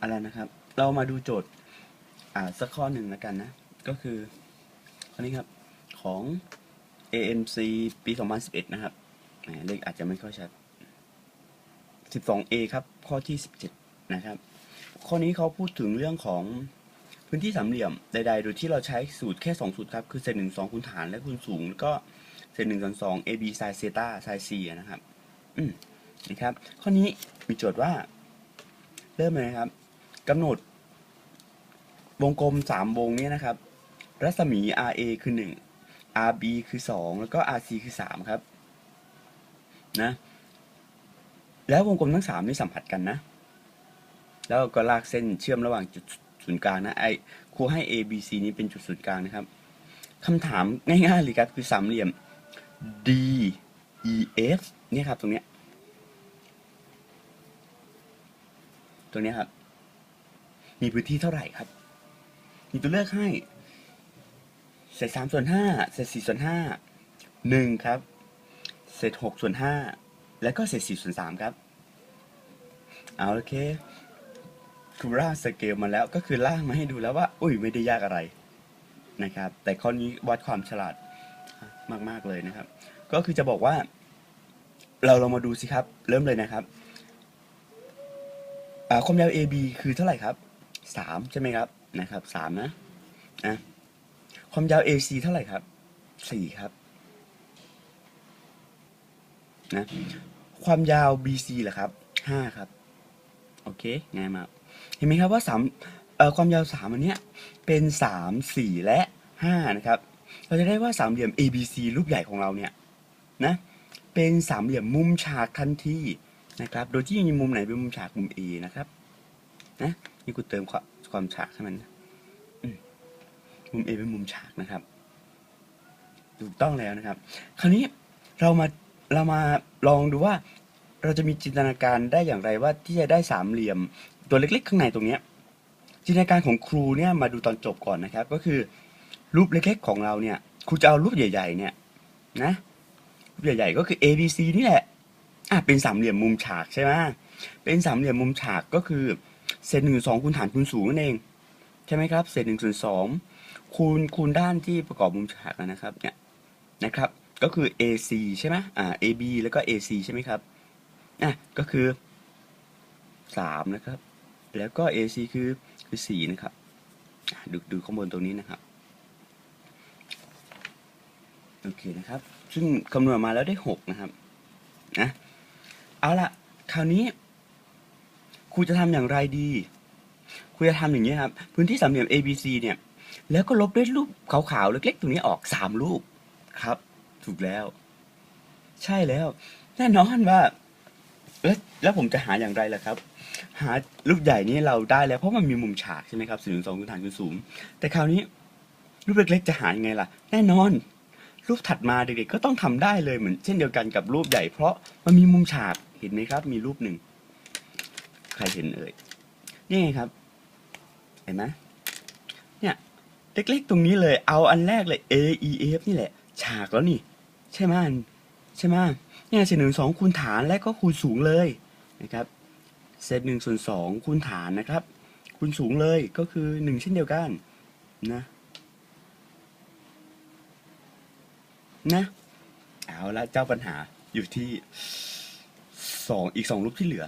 อะไรนะครับ เรามาดูโจทย์อ่าสักข้อหนึ่งแล้วกันนะ ก็คือข้อนี้ครับของ AMC ปี 2011 นะครับเลขอาจจะไม่ค่อยชัด 12A ครับ ข้อที่ 17 นะครับ ข้อนี้เขาพูดถึงเรื่องของพื้นที่สามเหลี่ยมใดๆ โดยที่เราใช้สูตรแค่ 2 สูตรครับ คือเศษหนึ่งสองคูณฐานและคูณสูงแล้วก็เศษหนึ่งส่วนสอง AB ไซน์เซตาไซน์ C นะครับ อืมนะครับ ข้อนี้มีโจทย์ว่า เริ่มเลยนะครับ กำหนด วงกลมสามวงนี้นะครับ รัศมี RA คือ 1 RB คือ 2 แล้วก็ RC คือ 3 ครับ นะ แล้ววงกลมทั้ง 3 นี่สัมผัสกันนะ แล้วก็ลากเส้นเชื่อมระหว่างจุดศูนย์กลางนะ ไอครูให้ A B C นี้เป็นจุดศูนย์กลางนะครับคำถามง่ายๆเลยครับ คือสามเหลี่ยม D E F เนี่ยครับ ตรงเนี้ย ตรงเนี้ยครับ มีพื้นที่เท่าไหร่ครับ มีตัวเลือกให้ เศษสามส่วนห้าเศษสี่ส่วนห้าหนึ่งครับ เศษหกส่วนห้าแล้วก็เศษสี่ส่วนสามครับ เอาโอเคครูร่างสเกลมาแล้วก็คือล่างมาให้ดูแล้วว่า อุ้ยไม่ได้ยากอะไรนะครับ แต่ข้อนี้วัดความฉลาดมากๆเลยนะครับ ก็คือจะบอกว่า เราลองมาดูสิครับ เริ่มเลยนะครับความยาว AB คือเท่าไหร่ครับ สามใช่ไหมครับนะครับสามนะนะความยาว AC เท่าไหร่ครับสี่ครับนะความยาว BC เหรอครับห้าครับโอเคง่ายมากเห็นไหมครับว่าสามเอ่อความยาวสามอันเนี้ยเป็นสามสี่และห้านะครับ เราจะได้ว่าสามเหลี่ยม ABC รูปใหญ่ของเราเนี่ยนะเป็นสามเหลี่ยมมุมฉากทันทีนะครับ โดยที่มีมุมไหนเป็นมุมฉากมุม A นะครับนะ นี่กูเติมความความฉากให้มันมุม A เป็นมุมฉากนะครับถูกต้องแล้วนะครับ คราวนี้เรามาเรามาลองดูว่า เราจะมีจินตนาการได้อย่างไรว่าที่จะได้สามเหลี่ยม ตัวเล็ก ๆ ข้างในตรงเนี้ยจินตนาการของครูเนี่ยมาดูตอนจบก่อนนะครับ ก็คือ รูปเล็ก ๆ ของเราเนี่ยครูจะเอารูปใหญ่ ๆ เนี่ยนะรูปใหญ่ ๆ ก็คือ A B C นี่แหละอะเป็นสามเหลี่ยมมุมฉากใช่ไหมเป็นสามเหลี่ยมมุมฉากก็คือ เศษหนึ่งสองคูณฐานคูณสูงนั่นเอง ใช่ไหมครับ เศษหนึ่งส่วนสองคูณคูณด้านที่ประกอบมุมฉากนะครับเนี่ยนะครับ ก็คือ AC ใช่ไหมอ่า AB แล้วก็ AC ใช่ไหมครับอะก็คือสามนะครับ แล้วก็ AC คือคือสี่นะครับดูดูข้างบนตรงนี้นะครับโอเคนะครับ ซึ่งคำนวณมาแล้วได้หกนะครับนะเอาละคราวนี้ ครูจะทำอย่างไรดีครูจะทำอย่างนี้ครับ พื้นที่สามเหลี่ยม ABC เนี่ย แล้วก็ลบด้วยรูปขาวๆเล็กๆตรงนี้ออกสามรูปครับ ถูกแล้ว ใช่แล้ว แน่นอนว่าแล้วแล้วผมจะหาอย่างไรล่ะครับ หารูปใหญ่นี้เราได้แล้วเพราะมันมีมุมฉากใช่ไหมครับศูนย์สองคูณฐานคูณสูงแต่คราวนี้ รูปเล็กๆจะหายังไงล่ะ แน่นอน รูปถัดมาเด็กๆก็ต้องทำได้เลยเหมือน เช่นเดียวกันกับรูปใหญ่เพราะมันมีมุมฉากเห็นไหมครับ มีรูปหนึ่ง ครเห็นเอ่ยนี่ไงครับ เห็นไหมเนี่ยเล็กๆตรงนี้เลย เอาอันแรกเลย A E F นี่แหละ ฉากแล้วนี่ ใช่ไหมใช่ไหมเนี่ยเศษหนึ่งสองคูณฐานและก็คูณสูงเลยนะครับเศษหนึ่งส่วนสองคูณฐานนะครับ คูณสูงเลยก็คือหนึ่งเช่นเดียวกันนะนะเอาละเจ้าปัญหาอยู่ที่สองอีกสองรูปที่เหลือ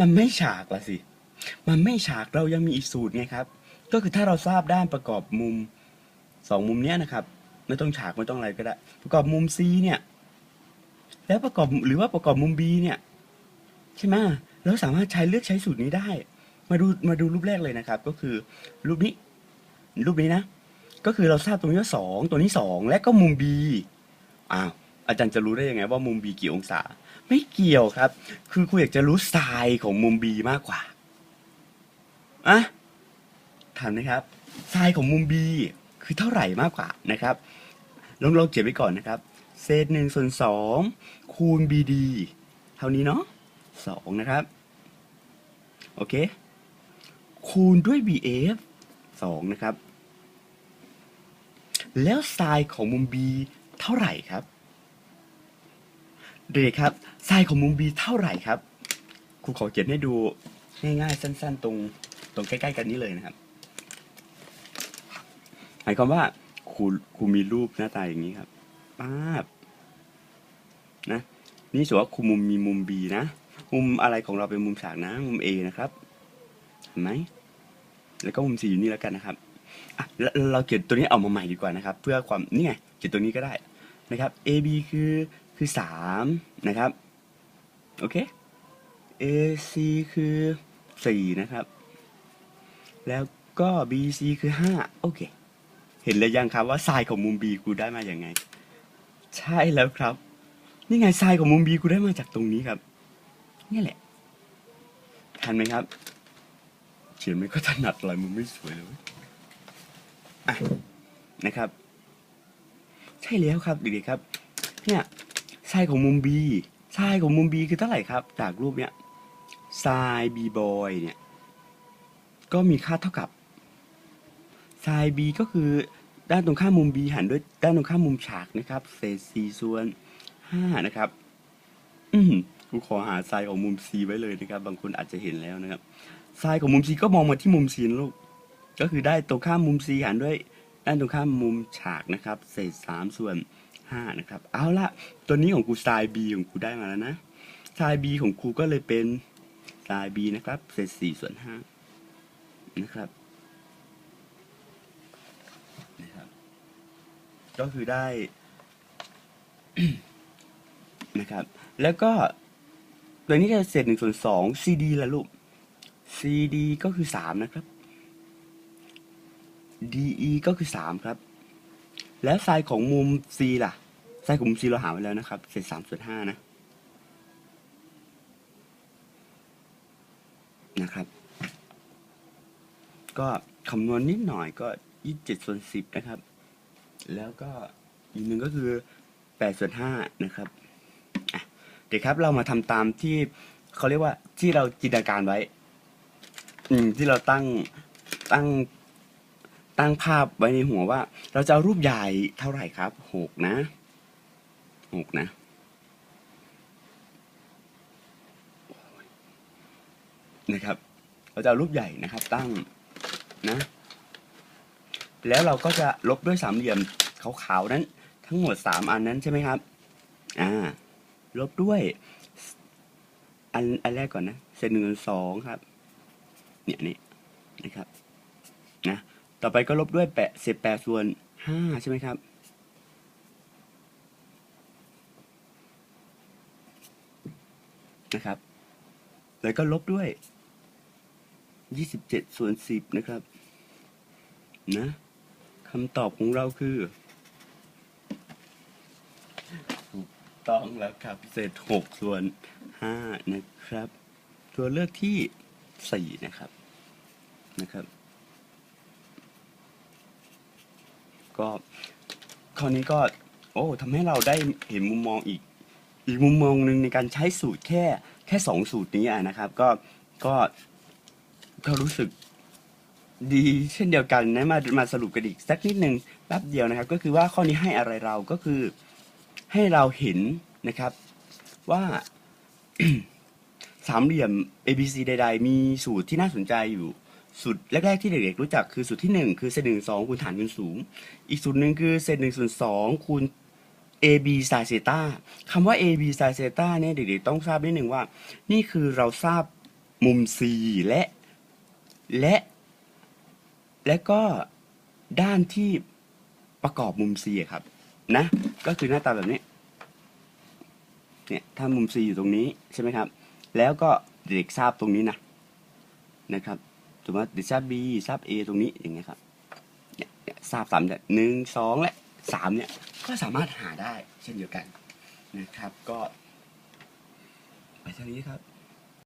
มันไม่ฉากละสิ มันไม่ฉากเรายังมีอีกสูตรไงครับ ก็คือถ้าเราทราบด้านประกอบมุมสองมุมเนี้ยนะครับไม่ต้องฉากไม่ต้องอะไรก็ได้ ประกอบมุม C เนี่ย แล้วประกอบหรือว่าประกอบมุม B เนี่ย ใช่ไหมเราสามารถใช้เลือกใช้สูตรนี้ได้ มาดูมาดูรูปแรกเลยนะครับ ก็คือรูปนี้ รูปนี้นะ ก็คือเราทราบตรงนี้ว่าสองตัวนี้สองและก็มุม B อ้าว อาจารย์จะรู้ได้ยังไงว่ามุม B กี่องศา ไม่เกี่ยวครับ คือครูอยากจะรู้ไซน์ของมุม B มากกว่าอะถามนะครับไซน์ของมุม B คือเท่าไหร่มากกว่านะครับลองลองเก็บไว้ก่อนนะครับ เศษหนึ่งส่วนสองคูณ BD เท่านี้เนาะสองนะครับ โอเค คูณด้วย BF สองนะครับ แล้วไซน์ของมุม B เท่าไหร่ครับ เด็กครับไซน์ของมุม B เท่าไหร่ครับครูขอเขียนให้ดูง่ายๆ สั้น ๆ ตรงตรงใกล้ๆกันนี้เลยนะครับหมายความว่าครูครูมีรูปหน้าตาอย่างนี้ครับป้าบนะนี่สมมติว่าครูมุมมีมุม B นะมุมอะไรของเราเป็นมุมฉากนะ มุม A นะครับเห็นไหมแล้วก็มุม C อยู่นี่แล้วกันนะครับอะเราเขียนตัวนี้เอามาใหม่ดีกว่านะครับ เพื่อความนี่ไงเขียนตัวนี้ก็ได้นะครับ AB คือ คือสามนะครับ โอเค AC คือสี่นะครับ แล้วก็ BC คือห้าโอเค เห็นแล้วยังครับว่าไซน์ของมุม B กูได้มาอย่างไง ใช่แล้วครับ นี่ไงไซน์ของมุม B กูได้มาจากตรงนี้ครับ นี่แหละ ทันไหมครับ เขียนไม่ก็ถนัดอะไรมันไม่สวยเลยเว้ยอะนะครับ ใช่แล้วครับเด็กๆครับ เนี่ย ไซน์ของมุม B ไซน์ของมุม B คือเท่าไหร่ครับ จากรูปเนี้ยไซน์ B boy เนี่ย ก็มีค่าเท่ากับไซน์ B ก็คือด้านตรงข้ามมุม B หันด้วยด้านตรงข้ามมุมฉากนะครับเศษ4ส่วน5นะครับ อืมกูขอหาไซน์ของมุม C ไว้เลยนะครับ บางคนอาจจะเห็นแล้วนะครับไซน์ของมุม C ก็มองมาที่มุม C นลูกก็คือได้ตรงข้ามมุม C หารด้วยด้านตรงข้ามมุมฉากนะครับ เศษ3ส่วน5 นะครับ เอาละตัวนี้ของกูไซน์ B ของกูได้มาแล้วนะไซน์ B ของกูก็เลยเป็นไซน์ B นะครับ เศษ4ส่วน5นะครับนะครับ ก็คือได้นะครับ แล้วก็ตัวนี้จะเศษหนึ่งส่วนสอง CD ละลูก CD ก็คือสามนะครับ DE ก็คือสามครับ แล้วไซน์ของมุม C ล่ะ ไซน์ของมุม C เราหาไว้แล้วนะครับ เศษสามส่วนห้านะ นะครับ ก็คำนวณนิดหน่อยก็ยี่สิบเจ็ดส่วนสิบนะครับ แล้วก็อีกหนึ่งก็คือแปดส่วนห้านะครับเดี๋ยวครับเรามาทำตามที่เขาเรียกว่าที่เราจินตนาการไว้ อืมที่เราตั้งตั้งตั้งภาพไว้ในหัวว่า เราจะเอารูปใหญ่เท่าไหร่ครับหกนะ หกนะนะครับ เราจะเอารูปใหญ่นะครับตั้งนะ แล้วเราก็จะลบด้วยสามเหลี่ยมขาวๆนั้น ทั้งหมดสามอันนั้นใช่ไหมครับ อ่า ลบด้วย อันอันแรกก่อนนะเศษหนึ่งส่วนสองครับ เนี่ยนี่นะครับ นะ ต่อไปก็ลบด้วยแปดเศษแปดส่วนห้าใช่ไหมครับ แล้วก็ลบด้วยยี่สิบเจ็ดส่วนสิบนะครับ นะคำตอบของเราคือ ถูกต้องแล้วครับ เศษหกส่วนห้านะครับ ตัวเลือกที่สี่นะครับ นะครับ ก็ข้อนี้ก็ โอ้ทำให้เราได้เห็นมุมมองอีก อีกมุมมองหนึ่งในการใช้สูตรแค่ แค่สองสูตรนี้นะครับ ก็ก็ก็รู้สึกดีเช่นเดียวกันนะมามาสรุปกันอีกสักนิดหนึ่งแป๊บเดียวนะครับ ก็คือว่าข้อนี้ให้อะไรเราก็คือให้เราเห็นนะครับว่าสามเหลี่ยม ABC ใด ๆ มีสูตรที่น่าสนใจอยู่สูตรแรกๆที่เด็กๆรู้จักคือสูตรที่หนึ่งคือเศษหนึ่งสองคูณฐานคูณสูง อีกสูตรหนึ่งคือเศษหนึ่งส่วนสองคูณ AB ไซน์เซต้าคำว่า AB ไซน์เซต้าเนี่ยเด็กๆต้องทราบนิดหนึ่งว่า นี่คือเราทราบมุม C และ และ และก็ด้านที่ประกอบมุม C ครับ นะ ก็คือหน้าตาแบบนี้ เนี่ยถ้ามุม C อยู่ตรงนี้ใช่ไหมครับ แล้วก็เด็กทราบตรงนี้นะ นะครับสมมติว่าเด็กทราบ B ทราบ A ตรงนี้อย่างเงี้ยครับ เนี่ยทราบสามเนี่ยหนึ่งสองและ สามเนี่ยก็สามารถหาได้เช่นเดียวกันนะครับ ก็ไปเท่านี้ครับ